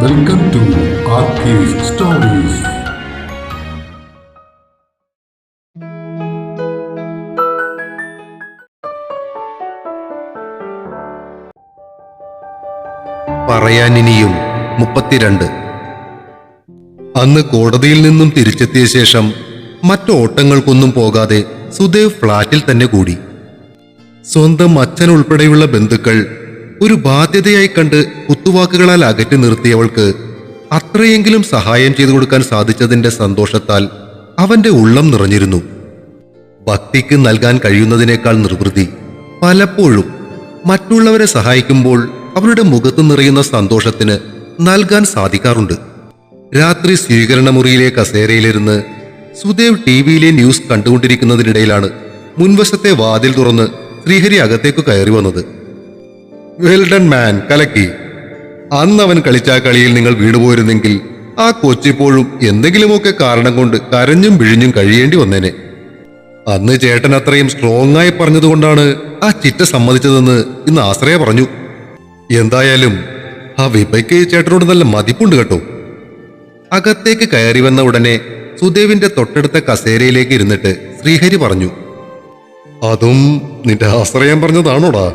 Welcome to stories പറയാനിനിയും മുപ്പത്തിരണ്ട്. അന്ന് കോടതിയിൽ നിന്നും തിരിച്ചെത്തിയ ശേഷം മറ്റു ഓട്ടങ്ങൾക്കൊന്നും പോകാതെ സുദേവ് ഫ്ളാറ്റിൽ തന്നെ കൂടി. സ്വന്തം അച്ഛൻ ഉൾപ്പെടെയുള്ള ബന്ധുക്കൾ ഒരു ബാധ്യതയായി കണ്ട് കുത്തുവാക്കുകളാൽ അകറ്റി നിർത്തിയവൾക്ക് അത്രയെങ്കിലും സഹായം ചെയ്തു കൊടുക്കാൻ സാധിച്ചതിന്റെ സന്തോഷത്താൽ അവന്റെ ഉള്ളം നിറഞ്ഞിരുന്നു. ഭക്തിക്ക് നൽകാൻ കഴിയുന്നതിനേക്കാൾ നിർവൃതി പലപ്പോഴും മറ്റുള്ളവരെ സഹായിക്കുമ്പോൾ അവരുടെ മുഖത്ത് നിറയുന്ന സന്തോഷത്തിന് നൽകാൻ സാധിക്കാറുണ്ട്. രാത്രി സ്വീകരണമുറിയിലെ കസേരയിലിരുന്ന് സുദേവ് ടി വിയിലെ ന്യൂസ് കണ്ടുകൊണ്ടിരിക്കുന്നതിനിടയിലാണ് മുൻവശത്തെ വാതിൽ തുറന്ന് ശ്രീഹരി അകത്തേക്ക് കയറി വന്നത്. വെൽഡൺ മാൻ കലക്കി. അന്ന് അവൻ കളിച്ച കളിയിൽ നിങ്ങൾ വീണുപോയിരുന്നെങ്കിൽ ആ കൊച്ചിപ്പോഴും എന്തെങ്കിലുമൊക്കെ കാരണം കൊണ്ട് കരഞ്ഞും പിഴിഞ്ഞും കഴിയേണ്ടി വന്നേനെ. അന്ന് ചേട്ടൻ അത്രയും സ്ട്രോങ് ആയി പറഞ്ഞതുകൊണ്ടാണ് ആ ചിറ്റ സമ്മതിച്ചതെന്ന് ഇന്ന് ആശ്രയ പറഞ്ഞു. എന്തായാലും ആ വിപയ്ക്ക് ചേട്ടനോട് നല്ല മതിപ്പുണ്ട് കേട്ടോ. അകത്തേക്ക് കയറി വന്ന ഉടനെ സുദേവിന്റെ തൊട്ടടുത്ത കസേരയിലേക്ക് ഇരുന്നിട്ട് ശ്രീഹരി പറഞ്ഞു അതും നിന്റെ ആശ്രയം പറഞ്ഞതാണോടാ?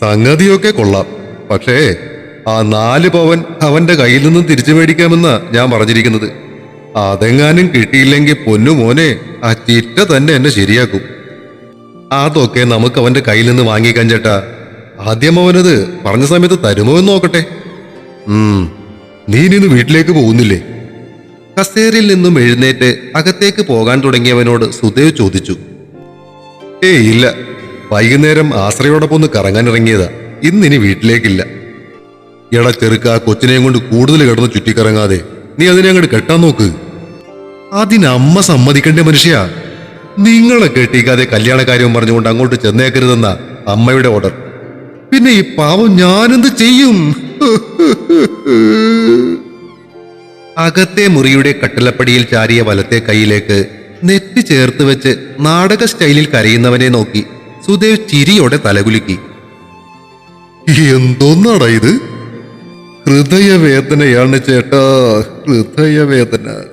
സംഗതിയൊക്കെ കൊള്ളാം. പക്ഷേ ആ നാല് പവൻ അവന്റെ കയ്യിൽ നിന്നും തിരിച്ചു മേടിക്കാമെന്നാ ഞാൻ പറഞ്ഞിരിക്കുന്നത്. അതെങ്ങാനും കിട്ടിയില്ലെങ്കിൽ പൊന്നു മോനെ ആ ചിറ്റ തന്നെ എന്നെ ശരിയാക്കും. അതൊക്കെ നമുക്ക് അവന്റെ കയ്യിൽ നിന്ന് വാങ്ങിക്കാൻ ചേട്ടാ. ആദ്യം അവനത് പറഞ്ഞ സമയത്ത് തരുമോ എന്ന് നോക്കട്ടെ. നീ നിന്ന് വീട്ടിലേക്ക് പോകുന്നില്ലേ? കസേരയിൽ നിന്നും എഴുന്നേറ്റ് അകത്തേക്ക് പോകാൻ തുടങ്ങിയവനോട് സുദേവ് ചോദിച്ചു. ഏയ് ഇല്ല. വൈകുന്നേരം ആശ്രയോടൊപ്പം ഒന്ന് കറങ്ങാൻ ഇറങ്ങിയതാ ഇന്നിനി വീട്ടിലേക്കില്ല. എടാ ചെറുക്ക കൊച്ചിനെയും കൊണ്ട് കൂടുതൽ കിടന്ന് ചുറ്റിക്കറങ്ങാതെ. നീ അതിനെ അങ്ങോട്ട് കെട്ടാൻ നോക്ക്. അതിനമ്മ സമ്മതിക്കണ്ടേ മനുഷ്യ. നിങ്ങളെ കെട്ടിക്കാതെ കല്യാണക്കാര്യം പറഞ്ഞുകൊണ്ട് അങ്ങോട്ട് ചെന്നേക്കരുതെന്ന അമ്മയുടെ ഓർഡർ. പിന്നെ ഈ പാവം ഞാനെന്ത് ചെയ്യും? അകത്തെ മുറിയുടെ കട്ടിലപ്പടിയിൽ ചാരിയ വലത്തെ കൈയിലേക്ക് നെറ്റ് ചേർത്ത് വെച്ച് നാടക സ്റ്റൈലിൽ കരയുന്നവനെ നോക്കി. സുദേവ് ചിരിയോടെ തലകുലുക്കി. എന്തോന്നാടാ ഇത്? ഹൃദയവേദനയാണ് ചേട്ടാ ഹൃദയവേദന.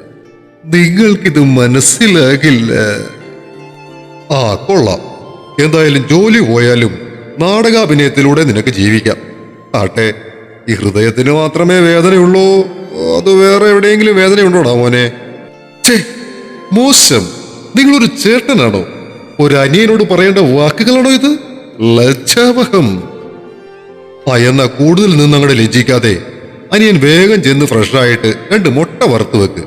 നിങ്ങൾക്കിത് മനസ്സിലാകില്ല. ആ കൊള്ളാം. എന്തായാലും ജോലി പോയാലും നാടകാഭിനയത്തിലൂടെ നിനക്ക് ജീവിക്കാം. ആട്ടെ ഈ ഹൃദയത്തിന് മാത്രമേ വേദനയുള്ളൂ? അത് വേറെ എവിടെയെങ്കിലും വേദനയുണ്ടോടാ മോനെ? മോശം. നിങ്ങളൊരു ചേട്ടനാണോ? ഒരു അനിയനോട് പറയേണ്ട വാക്കുകളാണോ ഇത്? ലജ്ജാവഹം. ആ എന്നാ കൂടുതൽ നിന്ന് അങ്ങോട്ട് ലജ്ജിക്കാതെ അനിയൻ വേഗം ചെന്ന് ഫ്രഷായിട്ട് രണ്ട് മുട്ട വറുത്ത് വെക്ക്.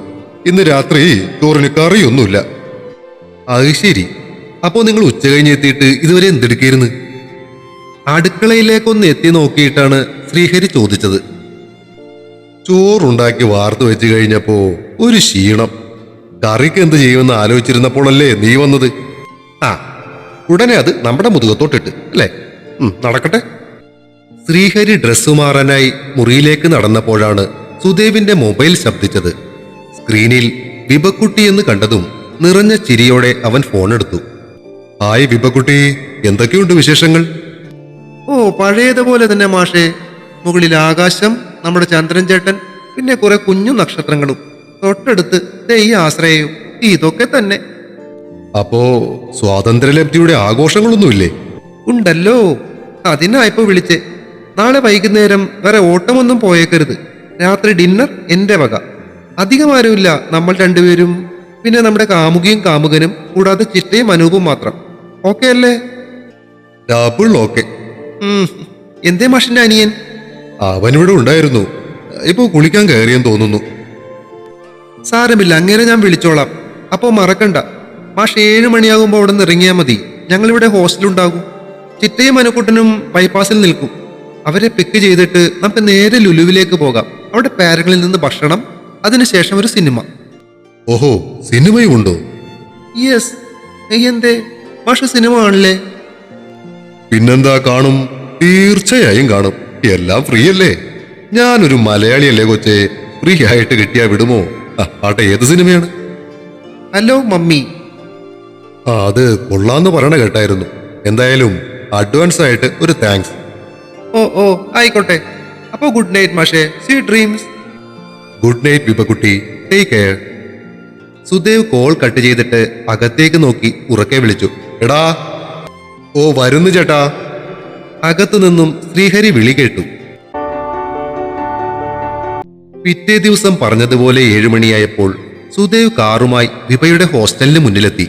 ഇന്ന് രാത്രി ചോറിന് കറിയൊന്നുമില്ല. അത് ശരി. അപ്പോ നിങ്ങൾ ഉച്ച കഴിഞ്ഞ് എത്തിയിട്ട് ഇതുവരെ എന്തെടുക്കായിരുന്നു? അടുക്കളയിലേക്കൊന്ന് എത്തി നോക്കിയിട്ടാണ് ശ്രീഹരി ചോദിച്ചത്. ചോറുണ്ടാക്കി വാർത്തു വെച്ച് കഴിഞ്ഞപ്പോ ഒരു ക്ഷീണം. കറിക്ക് എന്ത് ചെയ്യുമെന്ന് ആലോചിച്ചിരുന്നപ്പോഴല്ലേ നീ വന്നത്? ആ ഉടനെ അത് നമ്മുടെ മുതുകത്തോട്ടിട്ട് അല്ലേ? നടക്കട്ടെ. ശ്രീഹരി ഡ്രസ്സ് മാറാനായി മുറിയിലേക്ക് നടന്നപ്പോഴാണ് സുദേവിന്റെ മൊബൈൽ ശബ്ദിച്ചത്. സ്ക്രീനിൽ വിപക്കുട്ടി എന്ന് കണ്ടതും നിറഞ്ഞ ചിരിയോടെ അവൻ ഫോൺ എടുത്തു. ഹായ് വിപക്കുട്ടി എന്തൊക്കെയുണ്ട് വിശേഷങ്ങൾ? ഓ പഴയതുപോലെ തന്നെ മാഷേ. മുകളിൽ ആകാശം നമ്മുടെ ചന്ദ്രൻ ചേട്ടൻ പിന്നെ കുറെ കുഞ്ഞു നക്ഷത്രങ്ങളും. തൊട്ടടുത്ത് ഈ ആശ്രയവും ഇതൊക്കെ തന്നെ. അപ്പോ സ്വാതന്ത്ര്യലബ്ധിയുടെ ആഘോഷങ്ങളൊന്നുമില്ലേ? ഉണ്ടല്ലോ. അതിനായിപ്പോ വിളിച്ചേ. നാളെ വൈകുന്നേരം വേറെ ഓട്ടമൊന്നും പോയേക്കരുത്. രാത്രി ഡിന്നർ എന്റെ വക. അധികം ആരുമില്ല. നമ്മൾ രണ്ടുപേരും. പിന്നെ നമ്മുടെ കാമുകിയും കാമുകനും. കൂടാതെ ചിട്ടയും അനൂപും മാത്രം. ഓക്കെ അല്ലേ? Double okay. എന്തേ മാഷിന്റെ അനിയൻ? അവനിവിടെ ഉണ്ടായിരുന്നു. ഇപ്പോ കുളിക്കാൻ കയറിയെന്ന് തോന്നുന്നു. സാരമില്ല. അങ്ങനെ ഞാൻ വിളിച്ചോളാം. അപ്പോ മറക്കണ്ട. മാഷ് ഏഴ് മണിയാകുമ്പോൾ അവിടെ നിന്ന് ഇറങ്ങിയാൽ മതി. ഞങ്ങളിവിടെ ഹോസ്റ്റലുണ്ടാകും ചിറ്റയും അനുക്കുട്ടനും ബൈപ്പാസിൽ നിൽക്കും. അവരെ പിക്ക് ചെയ്തിട്ട് നമുക്ക് നേരെ ലുലുവിലേക്ക് പോകാം. അവിടെ പാരകളിൽ നിന്ന് ഭക്ഷണം അതിനുശേഷം ഒരു സിനിമ ഓഹോ സിനിമയും ഉണ്ടോ? യെസ് എന്തേ? മാഷ് സിനിമ കാണില്ലേ? പിന്നെന്താ കാണും? തീർച്ചയായും കാണും. എല്ലാം ഫ്രീ അല്ലേ? ഞാനൊരു മലയാളിയല്ലേ കൊച്ചേ? ഫ്രീ ആയിട്ട് കിട്ടിയാ വിടുമോ? ആട്ടെ ഏത് സിനിമയാണ് ഹലോ മമ്മി. ആ അത് കൊള്ളാന്ന് പറയണ കേട്ടായിരുന്നു. എന്തായാലും അഡ്വാൻസ് ആയിട്ട് ഒരു താങ്ക്സ് ഓ ഓ ആയിക്കോട്ടെ. അപ്പോ ഗുഡ് നൈറ്റ് മാഷേ. Sweet dreams good night വിപകുട്ടി take care Sudev call cut ചെയ്തിട്ട് അകത്തേക്ക് നോക്കി ഉറക്കെ വിളിച്ചു. എടാ ഓ വരുന്നു ചേട്ടാ. അകത്തു നിന്നും ശ്രീഹരി വിളി കേട്ടു. പിറ്റേ ദിവസം പറഞ്ഞതുപോലെ ഏഴുമണിയായപ്പോൾ സുദേവ് കാറുമായി വിഭയുടെ ഹോസ്റ്റലിന് മുന്നിലെത്തി.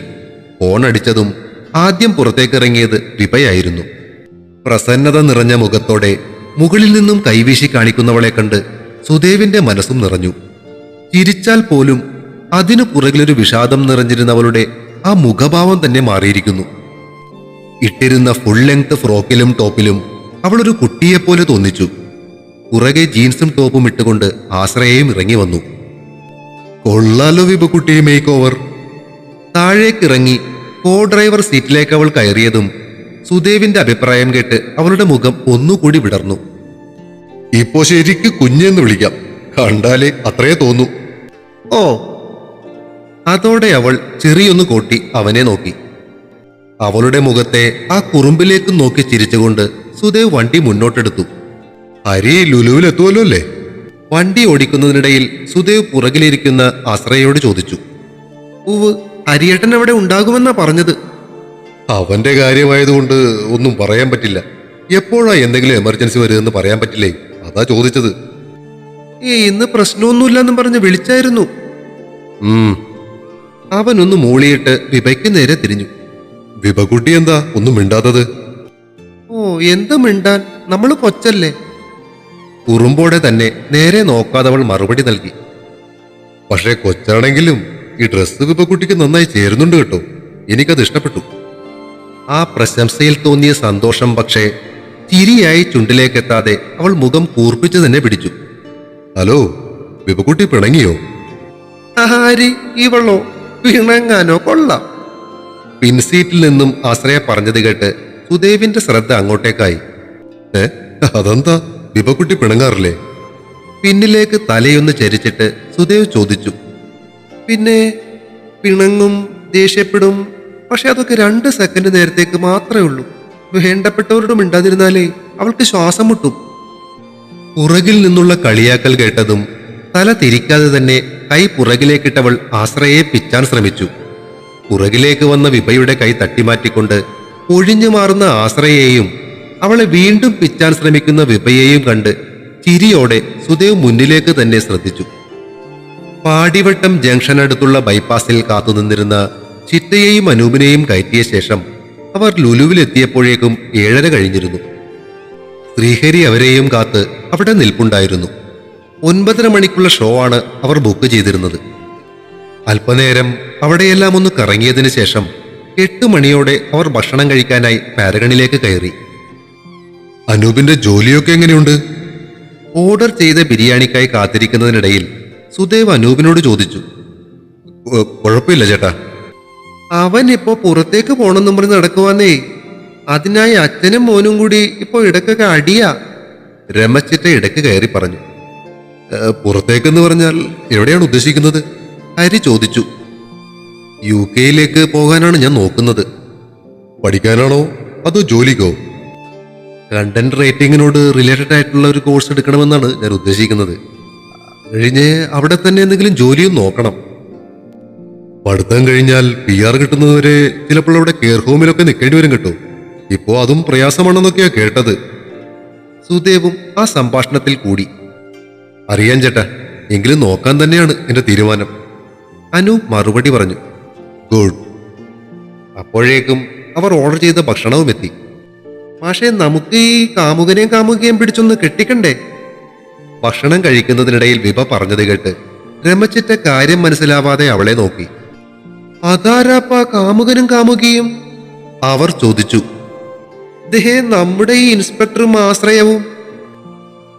ഫോൺ അടിച്ചതും ആദ്യം പുറത്തേക്കിറങ്ങിയത് റിപയായിരുന്നു പ്രസന്നത നിറഞ്ഞ മുഖത്തോടെ മുകളിൽ നിന്നും കൈവീശി കാണിക്കുന്നവളെ കണ്ട് സുദേവിന്റെ മനസ്സും നിറഞ്ഞു. ചിരിച്ചാൽ പോലും അതിനു പുറകിലൊരു വിഷാദം നിറഞ്ഞിരുന്നവളുടെ ആ മുഖഭാവം തന്നെ മാറിയിരിക്കുന്നു. ഇട്ടിരുന്ന ഫുൾ ലെങ്ത് ഫ്രോക്കിലും ടോപ്പിലും അവളൊരു കുട്ടിയെപ്പോലെ തോന്നിച്ചു. പുറകെ ജീൻസും ടോപ്പും ഇട്ടുകൊണ്ട് ആശ്രയയും ഇറങ്ങി വന്നു. കൊള്ളാലോ വിപക്കുട്ടി മേക്ക് ഓവർ താഴേക്കിറങ്ങി കോ ഡ്രൈവർ സീറ്റിലേക്ക് അവൾ കയറിയതും സുദേവിന്റെ അഭിപ്രായം കേട്ട് അവളുടെ മുഖം ഒന്നുകൂടി വിടർന്നു. ഇപ്പോ ശരിക്ക് കുഞ്ഞെന്ന് വിളിക്കാം. കണ്ടാലേ അത്രേ തോന്നു. ഓ. അതോടെ അവൾ ചെറിയൊന്ന് കൂട്ടി അവനെ നോക്കി. അവളുടെ മുഖത്തെ ആ കുറുമ്പിലേക്ക് നോക്കി ചിരിച്ചുകൊണ്ട് സുദേവ് വണ്ടി മുന്നോട്ടെടുത്തു. ഹരി ലുലുവിലെത്തുമല്ലോ അല്ലേ വണ്ടി ഓടിക്കുന്നതിനിടയിൽ സുദേവ് പുറകിലിരിക്കുന്ന ആശ്രയോട് ചോദിച്ചു. ഉവ് ഹരിയേട്ടൻ അവിടെ ഉണ്ടാകുമെന്നാ പറഞ്ഞത്. അവന്റെ കാര്യമായതുകൊണ്ട് ഒന്നും പറയാൻ പറ്റില്ല. എപ്പോഴാ എന്തെങ്കിലും എമർജൻസി വരുമെന്ന് പറയാൻ പറ്റില്ലേ? അതാ ചോദിച്ചത്. ഏ ഇന്ന് പ്രശ്നമൊന്നുമില്ലെന്നും പറഞ്ഞ് വിളിച്ചായിരുന്നു. അവനൊന്ന് മൂളിയിട്ട് വിഭയ്ക്ക് നേരെ തിരിഞ്ഞു. വിഭകുട്ടി എന്താ? ഒന്നും മിണ്ടാത്തത്. ഓ എന്താ മിണ്ടാൻ? നമ്മൾ കൊച്ചല്ലേ. കുറുമ്പോടെ തന്നെ നേരെ നോക്കാതെ അവൾ മറുപടി നൽകി. പക്ഷേ കൊച്ചാണെങ്കിലും ഈ ഡ്രസ്സ് കുട്ടിക്ക് നന്നായി ചേരുന്നുണ്ട് കേട്ടോ. എനിക്കത് ഇഷ്ടപ്പെട്ടു. ആ പ്രശംസയിൽ തോന്നിയ സന്തോഷം പക്ഷേ ചിരിയായി ചുണ്ടിലേക്കെത്താതെ അവൾ മുഖം കൂർപ്പിച്ചു തന്നെ പിടിച്ചു. ഹലോ വിപക്കുട്ടി പിണങ്ങിയോ? ആരി ഇവളോ? പിണങ്ങാനോ? കൊള്ളാം. പിൻസീറ്റിൽ നിന്നും ആശ്രയ പറഞ്ഞത് കേട്ട് സുദേവിന്റെ ശ്രദ്ധ അങ്ങോട്ടേക്കായി. ഏ അതെന്താ? വിപക്കുട്ടി പിണങ്ങാറില്ലേ? പിന്നിലേക്ക് തലയൊന്ന് ചരിച്ചിട്ട് സുദേവ് ചോദിച്ചു. പിന്നെ പിണങ്ങും ദേഷ്യപ്പെടും. പക്ഷെ അതൊക്കെ രണ്ട് സെക്കൻഡ് നേരത്തേക്ക് മാത്രമേ ഉള്ളൂ. വേണ്ടപ്പെട്ടവരോട് മിണ്ടാതിരുന്നാലേ അവൾക്ക് ശ്വാസം മുട്ടും. പുറകിൽ നിന്നുള്ള കളിയാക്കൽ കേട്ടതും തല തിരിക്കാതെ തന്നെ കൈ പുറകിലേക്കിട്ടവൾ ആശ്രയെ പിച്ചാൻ ശ്രമിച്ചു. പുറകിലേക്ക് വന്ന വിഭയുടെ കൈ തട്ടിമാറ്റിക്കൊണ്ട് ഒഴിഞ്ഞു മാറുന്ന ആശ്രയെയും അവളെ വീണ്ടും പിച്ചാൻ ശ്രമിക്കുന്ന വിഭയെയും കണ്ട് ചിരിയോടെ സുദേവ് മുന്നിലേക്ക് തന്നെ ശ്രദ്ധിച്ചു. പാടിവട്ടം ജംഗ്ഷനടുത്തുള്ള ബൈപ്പാസിൽ കാത്തുനിന്നിരുന്ന ചിറ്റയെയും അനൂപിനെയും കയറ്റിയ ശേഷം അവർ ലുലുവിലെത്തിയപ്പോഴേക്കും ഏഴര കഴിഞ്ഞിരുന്നു. ശ്രീഹരി അവരെയും കാത്ത് അവിടെ നിൽപ്പുണ്ടായിരുന്നു. ഒൻപതര മണിക്കുള്ള ഷോ ആണ് അവർ ബുക്ക് ചെയ്തിരുന്നത്. അല്പനേരം അവിടെയെല്ലാം ഒന്ന് കറങ്ങിയതിനു ശേഷം എട്ട് മണിയോടെ അവർ ഭക്ഷണം കഴിക്കാനായി പാരഗണിലേക്ക് കയറി. അനൂപിന്റെ ജോലിയൊക്കെ എങ്ങനെയുണ്ട്? ഓർഡർ ചെയ്ത ബിരിയാണിക്കായി കാത്തിരിക്കുന്നതിനിടയിൽ സുദേവ് അനൂപിനോട് ചോദിച്ചു "കുഴ- കുഴപ്പമില്ല ചേട്ടാ. അവൻ ഇപ്പോ പുറത്തേക്ക് പോണെന്നും പറഞ്ഞ് നടക്കുവാന്നേ. അതിനായി അച്ഛനും മോനും കൂടി ഇപ്പോ ഇടക്കൊക്കെ അടിയാ. രമച്ചിറ്റ ഇടയ്ക്ക് കയറി പറഞ്ഞു "ഏ, പുറത്തേക്കെന്ന് പറഞ്ഞാൽ എവിടെയാണ് ഉദ്ദേശിക്കുന്നത്? ഹരി ചോദിച്ചു യു കെയിലേക്ക് പോകാനാണ് ഞാൻ നോക്കുന്നത്. പഠിക്കാനാണോ അതോ ജോലിക്കോ? കണ്ടന്റ് റേറ്റിംഗിനോട് റിലേറ്റഡ് ആയിട്ടുള്ള ഒരു കോഴ്സ് എടുക്കണമെന്നാണ് ഞാൻ ഉദ്ദേശിക്കുന്നത്. കഴിഞ്ഞ് അവിടെ തന്നെ എന്തെങ്കിലും ജോലിയും നോക്കണം. പഠിത്തം കഴിഞ്ഞാൽ പി ആർ കിട്ടുന്നതുവരെ ചിലപ്പോൾ അവിടെ കെയർ ഹോമിലൊക്കെ നിൽക്കേണ്ടി വരും കേട്ടോ. ഇപ്പോ അതും പ്രയാസമാണെന്നൊക്കെയാ കേട്ടത്. സുദേവും ആ സംഭാഷണത്തിൽ കൂടി. അറിയാൻ ചേട്ടാ എങ്കിലും നോക്കാൻ തന്നെയാണ് എന്റെ തീരുമാനം. അനു മറുപടി പറഞ്ഞു. ഗുഡ്. അപ്പോഴേക്കും അവർ ഓർഡർ ചെയ്ത ഭക്ഷണവും എത്തി. പക്ഷേ നമുക്ക് ഈ കാമുകനെയും കാമുകയും പിടിച്ചൊന്ന് കെട്ടിക്കണ്ടേ? ഭക്ഷണം കഴിക്കുന്നതിനിടയിൽ വിഭ പറഞ്ഞത് കേട്ട് രമച്ചിറ്റ കാര്യം മനസ്സിലാവാതെ അവളെ നോക്കി. അതാരാപ്പാ കാമുകനും കാമുകിയും? അവർ ചോദിച്ചു. ദേ നമ്മുടെ ഈ ഇൻസ്പെക്ടറും ആശ്രയവും.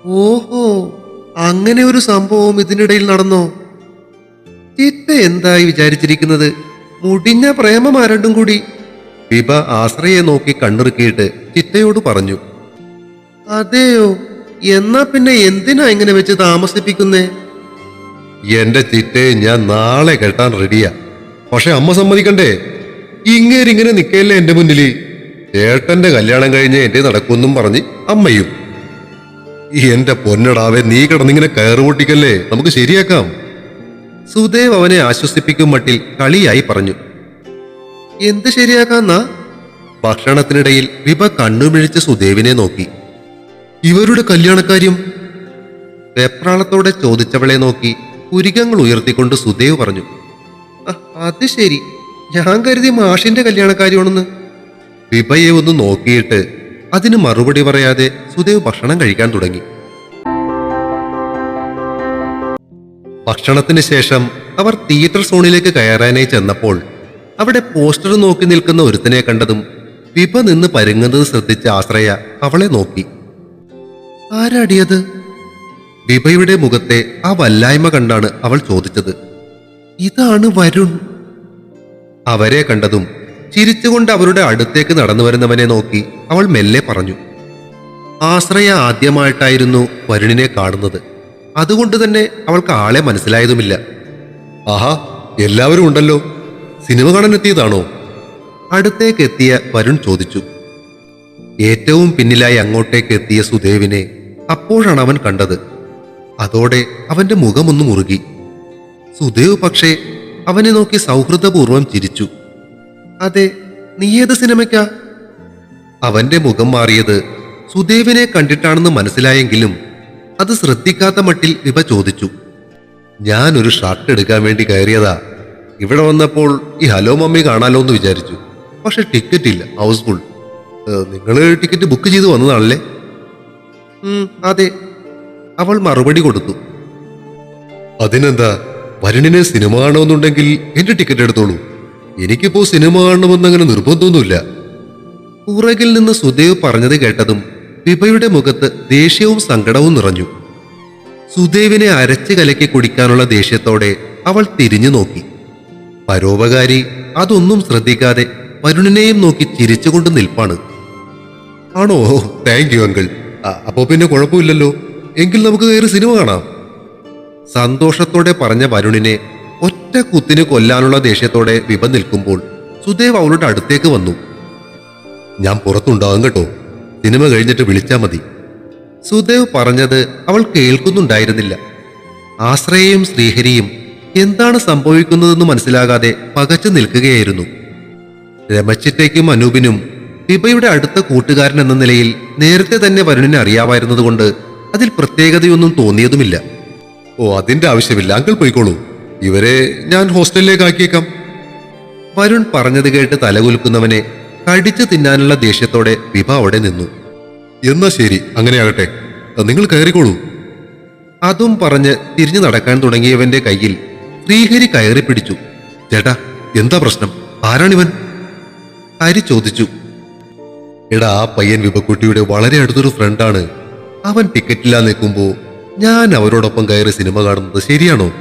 ഓഹോ അങ്ങനെ ഒരു സംഭവം ഇതിനിടയിൽ നടന്നോ? ചിറ്റ എന്തായി വിചാരിച്ചിരിക്കുന്നത്? മുടിഞ്ഞ പ്രേമമാരണ്ടും കൂടി. വിഭ ആശ്രയെ നോക്കി കണ്ണിറുക്കിയിട്ട് ചിറ്റയോട് പറഞ്ഞു. അതെയോ? എന്നാ പിന്നെ എന്തിനാ ഇങ്ങനെ വെച്ച് താമസിപ്പിക്കുന്നേ? എന്റെ ചിറ്റയെ ഞാൻ നാളെ കേട്ടാൻ റെഡിയാ. പക്ഷെ അമ്മ സമ്മതിക്കണ്ടേ? ഇങ്ങേരിങ്ങനെ നിക്കയില്ലേ എന്റെ മുന്നിൽ? ചേട്ടന്റെ കല്യാണം കഴിഞ്ഞ് എന്റെ നടക്കുമെന്നും പറഞ്ഞ് അമ്മയും. എന്റെ പൊന്നടാവെ നീ കിടന്നിങ്ങനെ കയറു പൊട്ടിക്കല്ലേ? നമുക്ക് ശരിയാക്കാം. സുദേവ് അവനെ ആശ്വസിപ്പിക്കും മട്ടിൽ കളിയായി പറഞ്ഞു. എന്ത് ശരിയാക്കാന്നാ? ഭക്ഷണത്തിനിടയിൽ വിഭ കണ്ണുമിഴിച്ച് സുദേവിനെ നോക്കി. ഇവരുടെ കല്യാണക്കാര്യം വെപ്രാളത്തോടെ ചോദിച്ചവളെ നോക്കി പുരികങ്ങൾ ഉയർത്തിക്കൊണ്ട് സുദേവ് പറഞ്ഞു അത് ശരി. ഞാൻ കരുതി മാഷിന്റെ കല്യാണക്കാര്യമാണെന്ന് വിഭയെ ഒന്ന് നോക്കിയിട്ട് അതിന് മറുപടി പറയാതെ സുദേവ് ഭക്ഷണം കഴിക്കാൻ തുടങ്ങി. ഭക്ഷണത്തിന് ശേഷം അവർ തിയേറ്റർ സോണിലേക്ക് കയറാനായി ചെന്നപ്പോൾ അവിടെ പോസ്റ്റർ നോക്കി നിൽക്കുന്ന ഒരുത്തനെ കണ്ടതും വിഭ നിന്ന് പരുങ്ങുന്നത് ശ്രദ്ധിച്ച ആശ്രയ അവളെ നോക്കി. ആരാടിയത് വിഭയുടെ മുഖത്തെ ആ വല്ലായ്മ കണ്ടാണ് അവൾ ചോദിച്ചത്. ഇതാണ് വരുൺ. അവരെ കണ്ടതും ചിരിച്ചുകൊണ്ട് അവരുടെ അടുത്തേക്ക് നടന്നു വരുന്നവനെ നോക്കി അവൾ മെല്ലെ പറഞ്ഞു. ആശ്രയ ആദ്യമായിട്ടായിരുന്നു വരുണിനെ കാണുന്നത്. അതുകൊണ്ട് തന്നെ അവൾക്ക് ആളെ മനസ്സിലായതുമില്ല. ആഹാ എല്ലാവരും ഉണ്ടല്ലോ. സിനിമ കാണാനെത്തിയതാണോ? അടുത്തേക്ക് എത്തിയ വരുൺ ചോദിച്ചു. ഏറ്റവും പിന്നിലായി അങ്ങോട്ടേക്ക് എത്തിയ സുദേവിനെ അപ്പോഴാണ് അവൻ കണ്ടത്. അതോടെ അവന്റെ മുഖമൊന്ന് മുറുകി. സുദേവ് പക്ഷേ അവനെ നോക്കി സൗഹൃദപൂർവം ചിരിച്ചു. അതെ നീ ഏത് സിനിമയ്ക്കാ? അവന്റെ മുഖം മാറിയത് സുദേവിനെ കണ്ടിട്ടാണെന്ന് മനസ്സിലായെങ്കിലും അത് ശ്രദ്ധിക്കാത്ത മട്ടിൽ വിഭ ചോദിച്ചു. ഞാൻ ഒരു ഷർട്ട് എടുക്കാൻ വേണ്ടി കയറിയതാ. ഇവിടെ വന്നപ്പോൾ ഈ ഹലോ മമ്മി കാണാലോ എന്ന് വിചാരിച്ചു. പക്ഷെ ടിക്കറ്റ് ഇല്ല ഹൗസ്ഫുൾ. നിങ്ങൾ ടിക്കറ്റ് ബുക്ക് ചെയ്ത് വന്നതാണല്ലേ? അതെ. അവൾ മറുപടി കൊടുത്തു. അതിനെന്താ? വരുണിന് സിനിമ കാണുമെന്നുണ്ടെങ്കിൽ എന്റെ ടിക്കറ്റ് എടുത്തോളൂ. എനിക്കിപ്പോ സിനിമ കാണണമെന്നങ്ങനെ നിർബന്ധമൊന്നുമില്ല. പുറകിൽ നിന്ന് സുദേവ് പറഞ്ഞത് കേട്ടതും വിഭയുടെ മുഖത്ത് ദേഷ്യവും സങ്കടവും നിറഞ്ഞു. സുദേവിനെ അരച്ച് കലക്കി കുടിക്കാനുള്ള ദേഷ്യത്തോടെ അവൾ തിരിഞ്ഞു നോക്കി. പരോപകാരി അതൊന്നും ശ്രദ്ധിക്കാതെ വരുണിനെയും നോക്കി ചിരിച്ചുകൊണ്ട് നിൽപ്പാണ്. ആണോ? താങ്ക് യു അങ്കിൾ അപ്പോ പിന്നെ കുഴപ്പമില്ലല്ലോ. എങ്കിൽ നമുക്ക് കയറി സിനിമ കാണാം. സന്തോഷത്തോടെ പറഞ്ഞ വരുണിനെ ഒറ്റ കുത്തിന് കൊല്ലാനുള്ള ദേഷ്യത്തോടെ വിഭ നിൽക്കുമ്പോൾ സുദേവ് അവളുടെ അടുത്തേക്ക് വന്നു. ഞാൻ പുറത്തുണ്ടാകും കേട്ടോ. സിനിമ കഴിഞ്ഞിട്ട് വിളിച്ചാൽ മതി. സുദേവ് പറഞ്ഞത് അവൾ കേൾക്കുന്നുണ്ടായിരുന്നില്ല. ആശ്രയയും ശ്രീഹരിയും എന്താണ് സംഭവിക്കുന്നതെന്ന് മനസ്സിലാകാതെ പകച്ചു നിൽക്കുകയായിരുന്നു. രമച്ചിറ്റയ്ക്കും അനൂപിനും വിഭയുടെ അടുത്ത കൂട്ടുകാരൻ എന്ന നിലയിൽ നേരത്തെ തന്നെ വരുണിനെ അറിയാമായിരുന്നതുകൊണ്ട് അതിൽ പ്രത്യേകതയൊന്നും തോന്നിയതുമില്ല. ഓ അതിന്റെ ആവശ്യമില്ല. അങ്കിൾ പോയിക്കോളൂ. ഇവരെ ഞാൻ ഹോസ്റ്റലിലേക്ക് ആക്കിയേക്കാം. വരുൺ പറഞ്ഞത് കേട്ട് തലകുലുക്കുന്നവനെ കടിച്ചു തിന്നാനുള്ള ദേഷ്യത്തോടെ വിഭ അവിടെ നിന്നു. എന്നാ ശരി അങ്ങനെയാകട്ടെ. നിങ്ങൾ കയറിക്കോളൂ. അതും പറഞ്ഞ് തിരിഞ്ഞു നടക്കാൻ തുടങ്ങിയവന്റെ കയ്യിൽ ശ്രീഹരി കയറി പിടിച്ചു ചേട്ടാ എന്താ പ്രശ്നം? ആരാണിവൻ? ഹരി ചോദിച്ചു. എടാ ആ പയ്യൻ വിപക്കുട്ടിയുടെ വളരെ അടുത്തൊരു ഫ്രണ്ടാണ്. അവൻ ടിക്കറ്റില്ലാ നിൽക്കുമ്പോ ഞാൻ അവരോടൊപ്പം കയറി സിനിമ കാണുന്നത് ശരിയാണോ?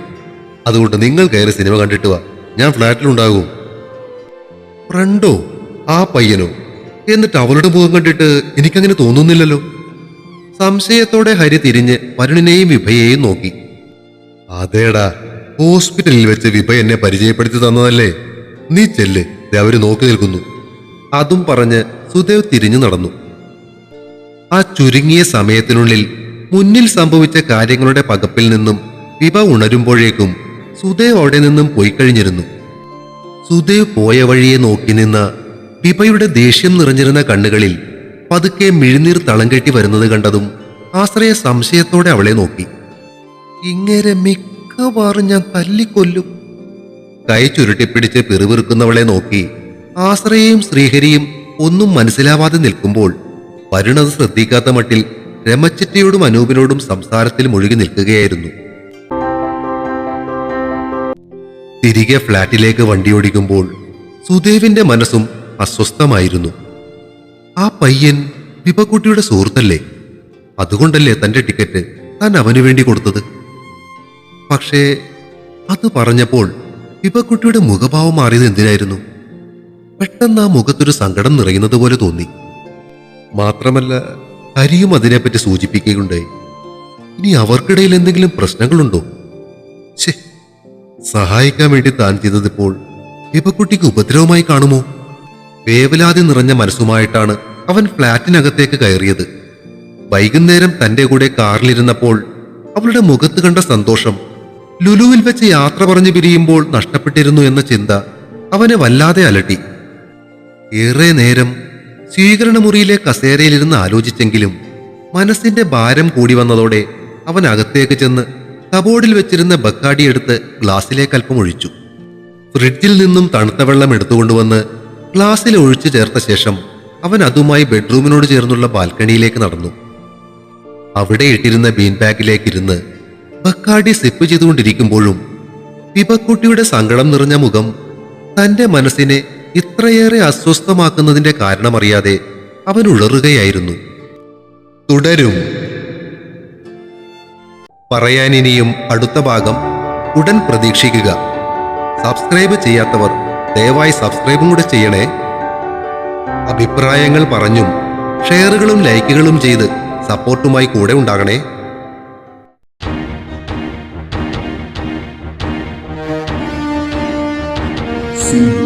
അതുകൊണ്ട് നിങ്ങൾ കയറി സിനിമ കണ്ടിട്ട് വാ. ഞാൻ ഫ്ലാറ്റിലുണ്ടാകും. ഫ്രണ്ടോ? ആ പയ്യനോ? എന്നിട്ട് അവളുടെ മുഖം കണ്ടിട്ട് എനിക്കങ്ങനെ തോന്നുന്നില്ലല്ലോ. സംശയത്തോടെ ഹരി തിരിഞ്ഞ് വരുണിനെയും വിഭയെയും നോക്കി. അതേടാ ഹോസ്പിറ്റലിൽ വെച്ച് വിഭ എന്നെ പരിചയപ്പെടുത്തി തന്നതല്ലേ? നീ ചെല്ല് അവർ നോക്കി നിൽക്കുന്നു. അതും പറഞ്ഞ് സുദേവ് തിരിഞ്ഞു നടന്നു. ആ ചുരുങ്ങിയ സമയത്തിനുള്ളിൽ മുന്നിൽ സംഭവിച്ച കാര്യങ്ങളുടെ പകപ്പിൽ നിന്നും വിഭ ഉണരുമ്പോഴേക്കും സുദേവ് അവിടെ നിന്നും പോയി കഴിഞ്ഞിരുന്നു. സുദേവ് പോയ വഴിയെ നോക്കി നിന്ന വിഭയുടെ ദേഷ്യം നിറഞ്ഞിരുന്ന കണ്ണുകളിൽ പതുക്കെ മിഴിനീർ തളം കെട്ടി വരുന്നത് കണ്ടതും ആശ്രയ സംശയത്തോടെ അവളെ നോക്കി. ഇങ്ങനെ മിക്കവാറും ഞാൻ തല്ലിക്കൊല്ലും. കൈ ചുരുട്ടിപ്പിടിച്ച് പിറുവിറുക്കുന്നവളെ നോക്കി ആശ്രയയും ശ്രീഹരിയും ഒന്നും മനസ്സിലാവാതെ നിൽക്കുമ്പോൾ വരുണത് ശ്രദ്ധിക്കാത്ത മട്ടിൽ രമച്ചിറ്റയോടും അനൂപിനോടും സംസാരത്തിൽ മുഴുകി നിൽക്കുകയായിരുന്നു. തിരികെ ഫ്ളാറ്റിലേക്ക് വണ്ടിയോടിക്കുമ്പോൾ സുദേവിന്റെ മനസ്സും അസ്വസ്ഥമായിരുന്നു. ആ പയ്യൻ വിപക്കുട്ടിയുടെ സുഹൃത്തല്ലേ? അതുകൊണ്ടല്ലേ തന്റെ ടിക്കറ്റ് താൻ അവനു വേണ്ടി കൊടുത്തത്? പക്ഷേ അത് പറഞ്ഞപ്പോൾ വിപക്കുട്ടിയുടെ മുഖഭാവം മാറിയത് എന്തിനായിരുന്നു? പെട്ടെന്ന് ആ മുഖത്തൊരു സങ്കടം നിറയുന്നത് പോലെ തോന്നി. മാത്രമല്ല ഹരിയും അതിനെപ്പറ്റി സൂചിപ്പിക്കുകയുണ്ടായി. ഇനി അവർക്കിടയിൽ എന്തെങ്കിലും പ്രശ്നങ്ങളുണ്ടോ? ശേ സഹായിക്കാൻ വേണ്ടി താൻ ചെയ്തതിപ്പോൾ ഇപ്പക്കുട്ടിക്ക് ഉപദ്രവമായി കാണുമോ? വേവലാതി നിറഞ്ഞ മനസ്സുമായിട്ടാണ് അവൻ ഫ്ളാറ്റിനകത്തേക്ക് കയറിയത്. വൈകുന്നേരം തന്റെ കൂടെ കാറിലിരുന്നപ്പോൾ അവളുടെ മുഖത്ത് കണ്ട സന്തോഷം ലുലുവിൽ വെച്ച് യാത്ര പറഞ്ഞു പിരിയുമ്പോൾ നഷ്ടപ്പെട്ടിരുന്നു എന്ന ചിന്ത അവനെ വല്ലാതെ അലട്ടി. ഏറെ നേരം സ്വീകരണമുറിയിലെ കസേരയിലിരുന്ന് ആലോചിച്ചെങ്കിലും മനസ്സിന്റെ ഭാരം കൂടി വന്നതോടെ അവൻ അകത്തേക്ക് ചെന്ന് കബോർഡിൽ വെച്ചിരുന്ന ബക്കാടി എടുത്ത് ഗ്ലാസ്സിലേക്ക് അല്പം ഒഴിച്ചു. ഫ്രിഡ്ജിൽ നിന്നും തണുത്ത വെള്ളം എടുത്തുകൊണ്ടുവന്ന് ഗ്ലാസ്സിൽ ഒഴിച്ചു ചേർത്ത ശേഷം അവൻ അതുമായി ബെഡ്റൂമിനോട് ചേർന്നുള്ള ബാൽക്കണിയിലേക്ക് നടന്നു. അവിടെ ഇട്ടിരുന്ന ബീൻ ബാഗിലേക്ക് ഇരുന്ന് ബക്കാടി സിപ്പ് ചെയ്തുകൊണ്ടിരിക്കുമ്പോഴും വിപക്കുട്ടിയുടെ സങ്കടം നിറഞ്ഞ മുഖം തന്റെ മനസ്സിനെ ഇത്രയേറെ അസ്വസ്ഥമാക്കുന്നതിന്റെ കാരണമറിയാതെ അവൻ ഉളറുകയായിരുന്നു. തുടരും. പറയാനിനിയും അടുത്ത ഭാഗം ഉടൻ പ്രതീക്ഷിക്കുക. സബ്സ്ക്രൈബ് ചെയ്യാത്തവർ ദയവായി സബ്സ്ക്രൈബും കൂടെ ചെയ്യണേ. അഭിപ്രായങ്ങൾ പറഞ്ഞും ഷെയറുകളും ലൈക്കുകളും ചെയ്ത് സപ്പോർട്ടുമായി കൂടെ ഉണ്ടാകണേ. See you.